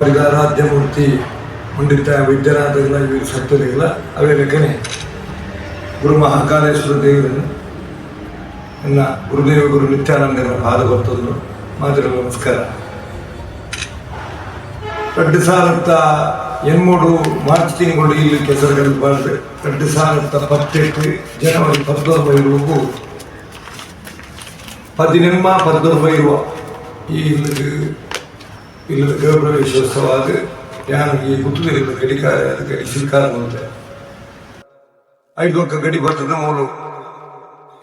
ಆರಾಧಿತ ಆರಾಧ್ಯ ಮೂರ್ತಿ ಪಂಡಿತ ವೈದ್ಯನಾಥಗಳ ಇವರು ಸತ್ತರಿಲ್ಲ ಅವೇ ಲೆಕ್ಕನೆ ಗುರು ಮಹಾಕಾಲೇಶ್ವರ ದೇವರನ್ನು ನನ್ನ ಗುರುದೇವ ಗುರು ನಿತ್ಯಾನಂದರ ಪಾದ ಬರ್ತದ್ದು ಮಾತ್ರ ನಮಸ್ಕಾರ ரெண்டு சாரத்த என்மோடு மார்ச் ತಿಂಗಳು ಇಲ್ಲಿ ಕೆಸರುಗಳು ಬರ್ತದೆ ரெண்டு சாரத்த ಪತ್ತೆಟ್ಟು ಜನವರಿ ಪದ್ದೊಂಬೈ ರೂಪು ಪದಿನೆಮ್ಮ ಪದ್ದೊಂಬೈ ರೂಪ ಈ ಇಲ್ಲಿಗೆ ಇಲ್ಲದ ಗೃಹ ಪ್ರವೇಶೋತ್ಸವ ಅದು ಯಾನು ಈ ಗುತ್ತಿಗೆ ಗಡಿಕಾರ ಅದಕ್ಕೆ ಸ್ವೀಕಾರ ಮಾಡಿದೆ ಐದು ಒಕ್ಕ ಗಡಿ ಬರ್ತದ ಮೂಲು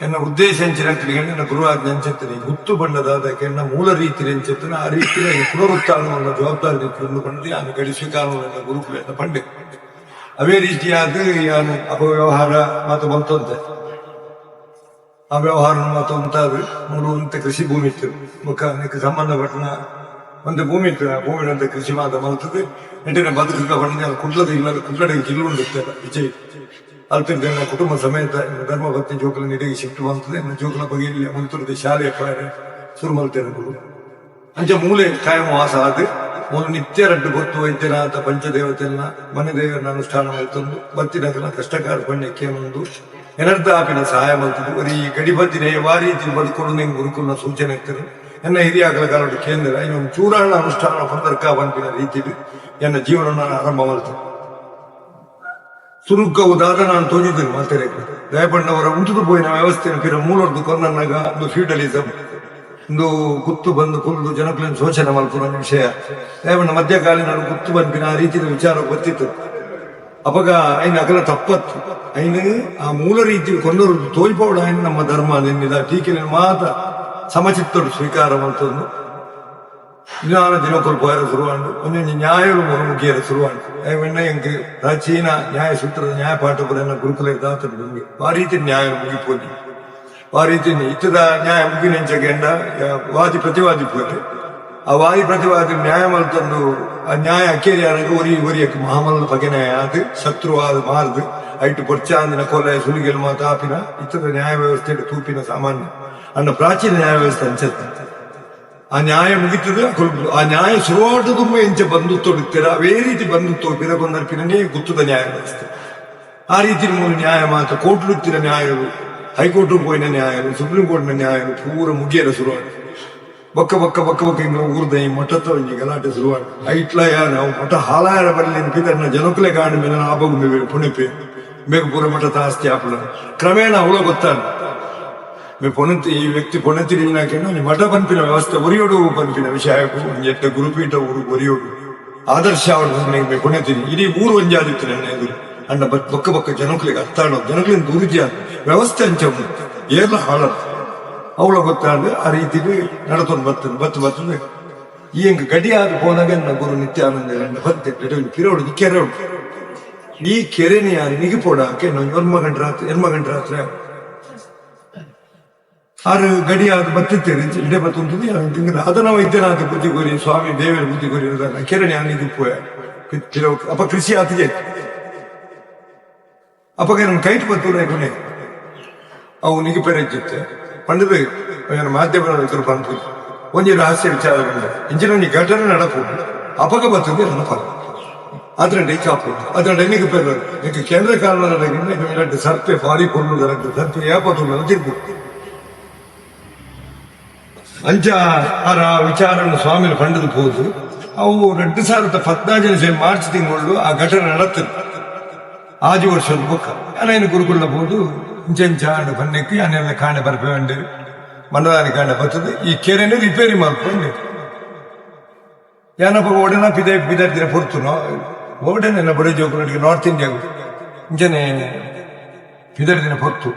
ಎನ್ನ ಉದ್ದೇಶ ಎಂಚಿನಂತಲಿ ನನ್ನ ಗುರು ಆಜ್ಞೆ ಎಂಚೆತ್ತನೆ ಗುತ್ತು ಬಣ್ಣದಾದ ಕೆಣ್ಣ ಮೂಲ ರೀತಿ ಎಂಚೆತ್ತನೆ ಆ ರೀತಿಯಲ್ಲಿ ಪುನರುತ್ಥಾನವನ್ನು ಜವಾಬ್ದಾರಿ ತಂದುಕೊಂಡು ನಾನು ಗಡಿ ಸ್ವೀಕಾರ ಗುರುಕುಲ ಪಂಡೆ. ಅವೇ ರೀತಿಯಾದ ಯಾನು ಅಪವ್ಯವಹಾರ ಮಾತು ಬಂತಂತೆ ಆ ವ್ಯವಹಾರ ಮಾತು ಅಂತಾದ ಮೂರು ಅಂತ ಕೃಷಿ ಭೂಮಿ ಇತ್ತು. ಮುಖ ಸಂಬಂಧ ಸಂಬಂಧಪಟ್ಟನ ಒಂದು ಭೂಮಿ ಭೂಮಿ ಅಂತ ಕೃಷಿ ಮಾತ ಮಲ್ತದೆ ಎಂಟನೇ ಬದುಕ ಬಂದ ಕುಡ್ಲದ ಇಲ್ಲದ ಕುಡ್ಲಡ ಜಿಲ್ಲುಂಡಿರ್ತಲ್ಲ ವಿಜಯ್. ಅಲ್ಪಿದ್ದ ನನ್ನ ಕುಟುಂಬ ಸಮೇತ ಧರ್ಮ ಭಕ್ತಿ ಜೋಕಲ ನಿಧಿಗೆ ಶಿಫ್ಟ್ ಇನ್ನು ಜೋಕಲ ಬಗೆಯಲ್ಲಿ ಮುಂತುರದ ಶಾಲೆಯ ಪ್ರಾಯ ಶುರು ಅಂಚೆ ಅಂಚ ಮೂಲೆ ಕಾಯಂ ವಾಸ ಆದ. ಮೂಲ ನಿತ್ಯ ರಡ್ಡು ಗೊತ್ತು ವೈದ್ಯನಾಥ ಪಂಚದೇವತೆಯನ್ನ ಮನೆ ದೇವರನ್ನ ಅನುಷ್ಠಾನ ಮಾಡ್ತಂದು ಬತ್ತಿನಕಲ ಕಷ್ಟಕಾರ ಪಣ್ಯಕ್ಕೆ ಒಂದು ಎನರ್ಥ ಆಪಿನ ಸಹಾಯ ಮಾಡ್ತಿದ್ದು ಬರೀ ವಾರಿ ವಾರೀತಿ ಬದುಕೊಂಡು ನಿಂಗೆ ಗುರುಕುಲ್ನ ಸೂಚನೆ ಇರ್ತಾರೆ ಎನ್ನ ಹಿರಿಯ ಕಾಲದ ಕೇಂದ್ರ ಇನ್ನೊಂದು ಚೂರಾಣ ಅನುಷ್ಠಾನ ಪಂದರ್ಕ ಬಂದಿನ ರೀತಿಯಲ್ಲಿ ಎನ್ನ ಜೀವನ ಆರಂಭ ಮಾಡ್ತೇನೆ. ಸುರುಕ್ಕವುದಾದ ನಾನು ತೋಜಿದ್ದೇನೆ ಮಾತರೆ ದಯಪಣ್ಣವರ ಉಂಟುದು ಪೋಯಿನ ವ್ಯವಸ್ಥೆಯನ್ನು ಪಿರ ಮೂಲದ್ದು ಕೊನ್ನನ್ನಾಗ ಒಂದು ಫ್ಯೂಡಲಿಸಮ್ ಒಂದು ಕುತ್ತು ಬಂದು ಕುಲ್ಲು ಜನಕುಲಿನ ಶೋಚನೆ ಮಲ್ಪುನ ವಿಷಯ ದಯಪಣ್ಣ, ಮಧ್ಯಕಾಲೀನ ಕುತ್ತು ಬಂದಿನ ಆ ರೀತಿಯ ವಿಚಾರ ಗೊತ್ತಿತ್ತು. ಅಪಗ ಐನ ಅಗಲ ತಪ್ಪತ್ತು. ಐನ ಆ ಮೂಲ ರೀತಿ ಕೊಂದರು ತೋಲ್ಪೌಡ ಐನ ನಮ್ಮ ಧರ್ಮ ನಿನ್ನಿದ ಟೀಕೆನ ಮಾತ ಸಮಚಿತ್ತೋಡು ಸ್ವೀಕಾರ ಮಾಡ್ತದ್ದು ಜ್ಞಾನ ದಿನಕ್ಕೊಲ್ ಪೋಯರ ಶುರುವಾಂಡು ಒಂದೊಂದು ನ್ಯಾಯಗಳು ಮುಗಿಯರ ಶುರುವಾಂಡು ಐವಣ್ಣ ಎಂಕ್ ಪ್ರಾಚೀನ ನ್ಯಾಯ ಸೂತ್ರದ ನ್ಯಾಯ ಪಾಠಪುರನ್ನ ಗುರುಕುಲ ದಾತರು ನಮಗೆ ಆ ರೀತಿ ನ್ಯಾಯ ಮುಗಿಪೋದಿ ಆ ರೀತಿ ಇತ್ತದ ನ್ಯಾಯ ಮುಗಿನೆಂಚಗೆಂಡ ವಾದಿ ಪ್ರತಿವಾದಿ ಪೋತೆ ಆ ವಾದಿ ಪ್ರತಿವಾದಿ ನ್ಯಾಯ ಮಲ್ತಂದು ಆ ನ್ಯಾಯ ಅಕ್ಕೇರಿ ಯಾರಾಗ ಒರಿ ಒರಿಯಕ್ಕೆ ಮಹಾಮಲ್ಲ ಬಗೆ ನ್ಯಾಯ ಅದು ಶತ್ರುವಾದ ಮಾರ್ದು ಐಟು ಪೊರ್ಚಾಂದಿನ ಕೊಲೆ ಸುಲಿಗೆಲು ಮಾತು ಆಪಿನ, ಇತರ ನ್ಯಾಯ ವ್ಯವಸ್ಥೆ ತೂಪಿನ ಸಾಮಾನ್ಯ. ಅನ್ನ ಪ್ರಾಚೀನ ನ್ಯಾಯ ವ್ಯವಸ್ಥೆ ಅನ್ಸುತ್ತೆ. ಆ ನ್ಯಾಯ ಮುಗಿತದೆ ಆ ನ್ಯಾಯ ಶುರುವಾಟ ತುಂಬ ಎಂಚ ಬಂಧುತ್ವ ಅವೇ ರೀತಿ ಬಂಧುತ್ವ ಬಂದರ್ಪಿನೇ ಗುತ್ತದ ನ್ಯಾಯ ವ್ಯವಸ್ಥೆ. ಆ ರೀತಿ ಮೂಲ ನ್ಯಾಯ ಮಾತ್ರ. ಕೋರ್ಟ್ಲು ನ್ಯಾಯರು ಹೈಕೋರ್ಟ್ ಪೋಯಿನ ನ್ಯಾಯಗಳು ಸುಪ್ರೀಂ ಕೋರ್ಟ್ನ ನ್ಯಾಯರು ಪೂರ ಮುಗಿಯರ ಶುರುವಾಟ ಬೊಕ್ಕ ಬೊಕ್ಕ ಬೊಕ್ಕ ಬೊಕ್ಕ ಹಿಂಗ ಊರ್ದ ಈ ಮಠತ್ವ ಹಿಂಗೆ ಗಲಾಟೆ ಶುರುವಾಟ ಐಟ್ಲಯ ನಾವು ಮಠ ಹಾಲಾಯರ ಬರಲಿ ಪಿತರ್ನ ಜನಕುಲೆ ಕಾಂಡ ಮೇಲೆ ಆಬಗುಮಿ ಪುಣಿಪೆ ಬೇಗ ಪೂರ ಮಠ ಆಸ್ತಿ ಆಪಲ. ಕ್ರಮೇಣ ಅವಳು ಗೊತ್ತಾನ ಮೇ ಪೊಣತಿ ಈ ವ್ಯಕ್ತಿ ಪೊಣತಿರಿನಾಕೆಂಡು ನಿಮ್ಮ ಮಠ ಪನ್ಪಿನ ವ್ಯವಸ್ಥೆ ಒರಿಯೋಡು ಪನ್ಪಿನ ವಿಷಯ ಎಟ್ಟ ಗುರುಪೀಠ ಊರು ಒರಿಯೋಡು. ಆದರ್ಶ ಅವಳು ಮೇ ಪೊಣತಿರಿ ಇಡೀ ಊರು ಒಂಜಾದಿತ್ತು ನನ್ನ ಎದುರು. ಅಂಡ ಪಕ್ಕ ಪಕ್ಕ ಜನಕುಲಿಗೆ ಅತ್ತಾಡೋ ಜನಕುಲಿನ ದುರ್ಜ, ವ್ಯವಸ್ಥೆ ಅಂಚ ಏರ್ಲ ಹಾಳ ಅವಳ ಗೊತ್ತಾಂದ್ರೆ ಆ ರೀತಿ ನಡತೊಂದು ಬತ್ತು ಬರ್ತದೆ ಈ ಹೆಂಗ ಗಡಿಯಾದ ಹೋದಾಗ ನನ್ನ ಗುರು ನಿತ್ಯಾನಂದ ಬತ್ತೆ ಕೆರೋಡು ಕೆರೆ ಉಂಟು ಈ ಕೆರೆನಿ ಯಾರು ನಿಗಿಪೋಡಾಕೆ ನಾವು ಎರ್ಮ ಗಂಟೆ ರಾತ್ರಿ ಎರ್ಮ ಗಂಟೆ ರಾತ್ರಿ ಆರು ಗಡಿಯಾದ ಬತ್ತಿತ್ತೇನೆ ಇಡೆ ಬತ್ತುಂಟು ತಿಂಗಳು ಅದನ್ನ ವೈದ್ಯನಾಥ ಬುದ್ಧಿ ಕೋರಿ ಸ್ವಾಮಿ ದೇವರ ಬುದ್ಧಿ ಕೋರಿ ಇರೋದನ್ನ ಕೆರಣಿ ಆನಿಗೆ ಪೋಯ ಅಪ್ಪ ಕೃಷಿ ಆತಿಗೆ ಅಪ್ಪಗೆ ನನ್ನ ಕೈಟ್ ಬತ್ತು ಕೊನೆ ಅವು ನಿಗೆ ಪೆರಚಿತ್ತೆ ಪಂಡದು ಅವನ ಮಾಧ್ಯಮ ಹೆಸರು ಬಂತು ಒಂಜಿ ರಹಸ್ಯ ವಿಚಾರ ಬಂದ ಇಂಚಿನ ಒಂಜಿ ಘಟನೆ ನಡಪು ಅಪಗ ಬರ್ತದೆ ನನ್ನ ಫಲ ಅದ್ರಂಡೆ ಕಾಪು ಅದ್ರಂಡೆ ನಿಗೆ ಪೆರ ನಿಗೆ ಕೇಂದ್ರ ಕಾರಣದ ಸರ್ಪೆ ಭಾರಿ ಕೊಲ್ಲುದರ ಸರ್ಪೆ ಯಾಪತ್ತು ತಿರ್ಬೋದು ಅಂಚ ಆರ ವಿಚಾರನ ಸ್ವಾಮಿನ ಪಂಡದ ಹೋದು ಅವು ಎರಡು ಸಾವಿರದ ಪದ್ನಾಲ್ಕನೇ ಸೇ ಮಾರ್ಚ್ ತಿಂಗಳು ಆ ಘಟನೆ ನಡತ್ತದೆ ಆಜು ವರ್ಷದ ಬೊಕ್ಕ ಅನೇನು ಗುರುಕುಲ ಬೋದು ಇಂಚೆಂಚ ಆಂಡ ಪನ್ನೆಕ್ಕೆ ಅನೆಲ್ಲ ಕಾಣೆ ಬರ್ಪೆ ಅಂಡೆ ಮಂಡದಾನಿ ಕಾಣೆ ಬರ್ತದೆ ಈ ಕೆರೆನೆ ರಿಪೇರಿ ಮಾಡ್ಕೊಂಡು ಏನಪ್ಪ ಓಡನ ಪಿದ ಪಿದಾರ್ತಿನ ಪೊರ್ತುನೋ ಓಡನೆ ಬಡ ಜೋಕುಲಟಿಗೆ ನಾರ್ತ್ ಇಂಡಿಯಾ ಇಂಚನೆ ದಿನ ಹೊತ್ತು,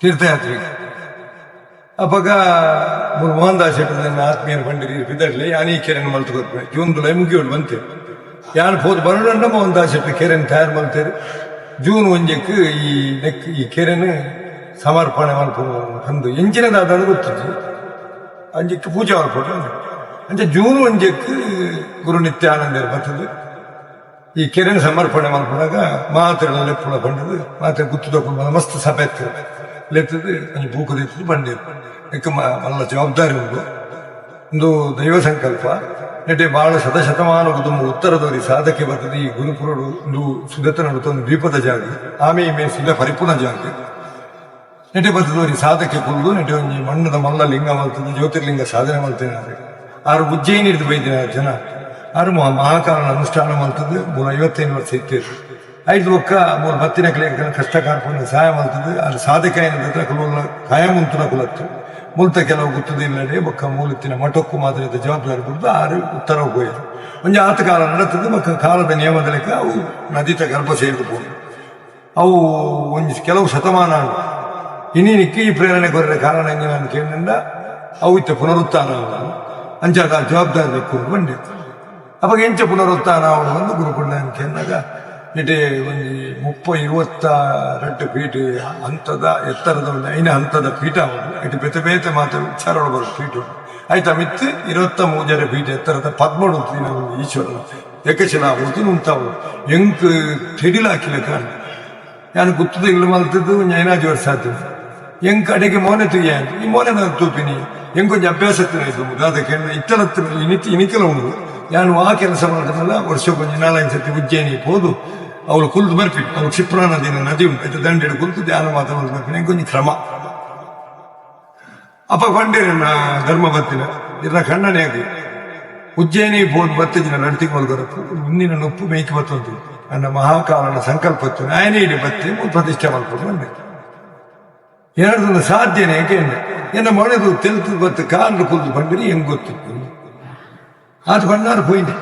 ತೀರ್ಥಯಾತ್ರೆಗೆ. ಮೂರು ಮೋಹನ್ ದಾಸ್ ನನ್ನ ಆತ್ಮೀಯರು ಬಂದಿರಿ ಬಿದರ್ಲಿ ಯಾನೀ ಕೆರೆನ ಮಲ್ತು ಕೊಡ್ಬೇಕು ಜೂನ್ ಜುಲೈ ಮುಗಿಯೋಳು ಬಂತೆ. ಯಾನ್ ಹೋದ್ ಬರೋಣ ಮೋಹನ್ ದಾಸ್ ಶೆಟ್ಟಿ ಕೆರೆನ ತಯಾರು ಮಾಡ್ತೇವೆ. ಜೂನ್ ಒಂಜಕ್ಕೆ ಈ ನೆಕ್, ಈ ಕೆರೆನ ಸಮರ್ಪಣೆ ಮಾಡ್ಕೊಂಡು ಅಂದು ಎಂಚಿನದಾದ ಗೊತ್ತಿದ್ದು ಅಂಜಕ್ಕೆ ಪೂಜೆ ಮಾಡ್ಕೊಟ್ಟು ಅಂಚೆ ಜೂನ್ ಒಂದಕ್ಕೆ ಗುರು ನಿತ್ಯಾನಂದರು ಬರ್ತದೆ. ಈ ಕೆರೆನ ಸಮರ್ಪಣೆ ಮಾಡ್ಕೊಂಡಾಗ ಮಾತ್ರೆ ಲೆಪ್ಪುಳ ಬಂಡದು ಮಾತ್ರೆ ಗುತ್ತು ತಗೊಂಡು ಮಸ್ತ್ ಸಭೆ ಲೆತ್ತದು ಅಲ್ಲಿ ಬೂಕದ ಎತ್ತದು ಬಂದಿರು ಯಾಕೆ ಮಲ್ಲ ಜವಾಬ್ದಾರಿ ಉಂಟು. ಒಂದು ದೈವ ಸಂಕಲ್ಪ. ನೆಟ್ಟೆ ಬಹಳ ಶತಶತಮಾನ ಕುಟುಂಬ ಉತ್ತರದವರಿ ಸಾಧಕ್ಕೆ ಬರ್ತದೆ. ಈ ಗುರುಪುರಡು ಒಂದು ಸುದತ್ತನ ಒಂದು ದ್ವೀಪದ ಜಾಗ. ಆಮೆ ಮೇ ಸುಧ ಪರಿಪೂರ್ಣ ಜಾಗ. ನೆಟ್ಟೆ ಬರ್ತದವರಿ ಸಾಧಕ್ಕೆ ಕುಲ್ದು ನೆಟ್ಟೆ ಒಂದು ಮಣ್ಣದ ಮಲ್ಲ ಲಿಂಗ ಮಾಡ್ತದೆ, ಜ್ಯೋತಿರ್ಲಿಂಗ ಸಾಧನೆ ಮಲ್ತೇನೆ ಆರು ಉಜ್ಜಯಿನಿ ಹಿಡಿದು ಬೈದಿನ ಜನ. ಆರು ಮಹಾ- ಮಹಾಕಾಲನ ಅನುಷ್ಠಾನ ಮಲ್ತದೆ ಮೂರು ಐವತ್ತೈದು ವರ್ಷ ಇತ್ತೇರು ಐದು ಒಕ್ಕ ಮೂರು ಬತ್ತಿನ ಕಲಿಯಕ್ಕೆ ಕಷ್ಟ ಕಾರ್ಪಣ್ಯ ಸಹಾಯ ಮಲ್ತದೆ ಅದು ಸಾಧಕ ಏನಂದ್ರೆ ಕುಲ ಕಾಯ ಕುಲತ್ತು. ಮುಲ್ತ ಕೆಲವು ಗುತ್ತದ ಇಲ್ಲಡೆ ಬೊಕ್ಕ ಮೂಲತ್ತಿನ ಮಠಕ್ಕೂ ಮಾತ್ರ ಜವಾಬ್ದಾರಿ ಕೊಡ್ದು ಆರು ಉತ್ತರ ಹೋಯ್ತು. ಒಂದು ಆತ ಕಾಲ ನಡತದೆ, ಮಕ್ಕ ಕಾಲದ ನಿಯಮದ ಲೆಕ್ಕ ಅವು ನದಿತ ಗರ್ಭ ಸೇರಿದು ಅವು ಒಂದು ಕೆಲವು ಶತಮಾನ ಇನ್ನಿನಿಕ್ಕೆ ಈ ಪ್ರೇರಣೆ ಕೊರ ಕಾರಣ ನಾನು ಕೇಳಿದ ಅವು ಇತ್ತ ಪುನರುತ್ಥಾನ ಅಂಚಾದ ಜವಾಬ್ದಾರಿ ಬಂದೆ ಅವಾಗ ಎಂಚ ಪುನರುತ್ಥಾನ ಒಂದು ಗುರುಕುಂಡ ಕೇಳಿದಾಗ ಇಟೇ ಒಂದು ಮುಪ್ಪ ಇರುವತ್ತ ರಟ್ಟು ಪೀಠ ಹಂತದ, ಎತ್ತರದ ಒಂದು ಐನ ಹಂತದ ಪೀಠ ಅವನು. ಇಟ್ಟು ಬೇತೆ ಬೇತೆ ಮಾತು ವಿಚಾರಗಳು ಬರೋ ಪೀಠ. ಉಂಟು. ಆಯ್ತಾ ಮಿತ್ತು? ಇರುವತ್ತ ಮೂಜರ ಪೀಠ, ಎತ್ತರದ ಪದ್ಮಡು ದಿನ ಈಶ್ವರ ಈಶ್ವರನ. ಏಕಶಿಲಾ ಮೂರ್ತಿ ಉಂಟಾವು ಎಂಕ್ ತೆಡಿಲಾಕಿಲ್ಲ ಕಾರಣ. ನಾನು ಗುತ್ತದ ಇಲ್ಲ ಮಲ್ತದ್ದು ಐನಾಜು ವರ್ಷ ಆಯ್ತು ಎಂಕ್ ಅಡೆಗೆ ಮೋನೆ ತುಯ್ಯ ಈ ಮೋನೆ ನಾನು ತೂಪಿನಿ. ಎಂಕೊಂಚ ಅಭ್ಯಾಸ ಇದು. ಅದಕ್ಕೆ ಇತ್ತಲತ್ತು ಇನಿತಿ ಇನಿಕಲ ಉಂಡು ನಾನು ಆ ಕೆಲಸ ವರ್ಷ ವರ್ಷಕ್ಕೊಂದು ನಾಲ್ಕು ಸತಿ ಉಜ್ಜಯಿನಿ ಹೋದು, ಅವಳು ಕುಲ್ದು ಬರ್ಪಿ ಅವಳು ಕ್ಷಿಪ್ರಾ ನದಿನ ನದಿ ಉಂಟು, ಆಯ್ತು ದಂಡೆಡು ಕುಲ್ತು ಧ್ಯಾನ ಮಾತಾಡೋದು ಬರ್ತೀನಿ ಎಂಕೊಂಚ ಕ್ರಮ. ಅಪ್ಪ ಕೊಂಡೇನೆ ನಾ ಧರ್ಮ ಬತ್ತಿನ ಇರ ಕಣ್ಣನೆ ಆಗಿ ಉಜ್ಜಯಿನಿ ಬೋದ್ ಬತ್ತಿನ ನಡ್ತಿಗೆ ಮಲ್ಗೊರಪ್ಪು ಮುಂದಿನ ನೊಪ್ಪು ಮೇಯ್ಕೆ ಬತ್ತೊಂದು ನನ್ನ ಮಹಾಕಾಲನ ಸಂಕಲ್ಪತ್ತು ನಾಯನೇ ಬತ್ತಿ ಪ್ರತಿಷ್ಠೆ ಮಾಡ್ಕೊಂಡು ಬಂದೆ. ಎರಡದೊಂದು ಸಾಧ್ಯನೇ ಏಕೆಂದ್ರೆ ಎನ್ನ ಮನೆದು ತೆಲ್ತು ಬತ್ತು ಕಾಲು ಕುಲ್ದು ಬಂದಿರಿ ಹೆಂಗ್ ಗೊತ್ತಿತ್ತು ಅದು ಬಣ್ಣಾರು ಪೋಯ್ದೆ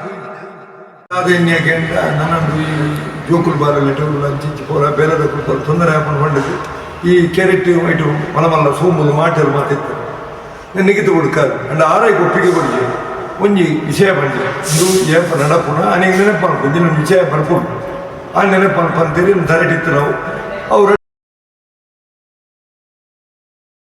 ಅದೇನು ಯಾಕೆಂದ್ರೆ ನನ್ನದು ಈ ಜೋಕುಲ್ ಬಾರ ಲೆಟರ್ ಅಂಚಿ ಪೋರ ಬೇರೆದ ಕುಲ್ಪರು ತೊಂದರೆ ಹಾಕೊಂಡು ಬಂದದ್ದು ಈ ಕ್ಯಾರೆಟ್ ಇಟ್ಟು ಮಲಮಲ್ಲ ಸೋಮುದು ಮಾಟರು ಮಾತಿತ್ತು ನಿಗಿತು ಹುಡುಕಾದು ಅಂಡ ಆರೈ ಒಪ್ಪಿಗೆ ಕೊಡಿ ಒಂಜಿ ವಿಷಯ ಬಂದಿದೆ ಇದು ಏಪ ನಡಪುಣ ಅನೇಕ ನೆನಪು ದಿನ ವಿಷಯ ಬರ್ಕೊಂಡು ಆ ನೆನಪು ಅಂತೇಳಿ ತರಟಿತ್ತು ನಾವು ಅವ್ರು